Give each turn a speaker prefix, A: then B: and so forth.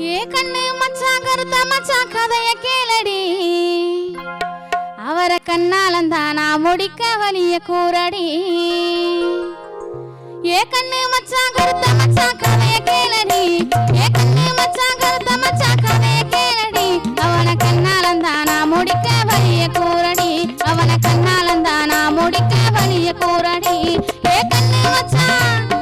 A: ஏ கண்ணு மச்சான் கருத்த மச்சான் கதைய கேளடி. அவரை கண்ணாலந்தானா முடிக்க வலிய கூறடி. ஏ கண்ணு மச்சான் கருத்த மச்சான் கதைய கேளடி. ஏ கண்ணு மச்சான் கருத்த மச்சான் கதைய கேளடி. அவனை கண்ணாலந்தானா முடிக்க வலிய கூறடி. அவனை கண்ணாலந்தானா முடிக்க வலிய கூறடி. ஏ கண்ணு மச்சான்.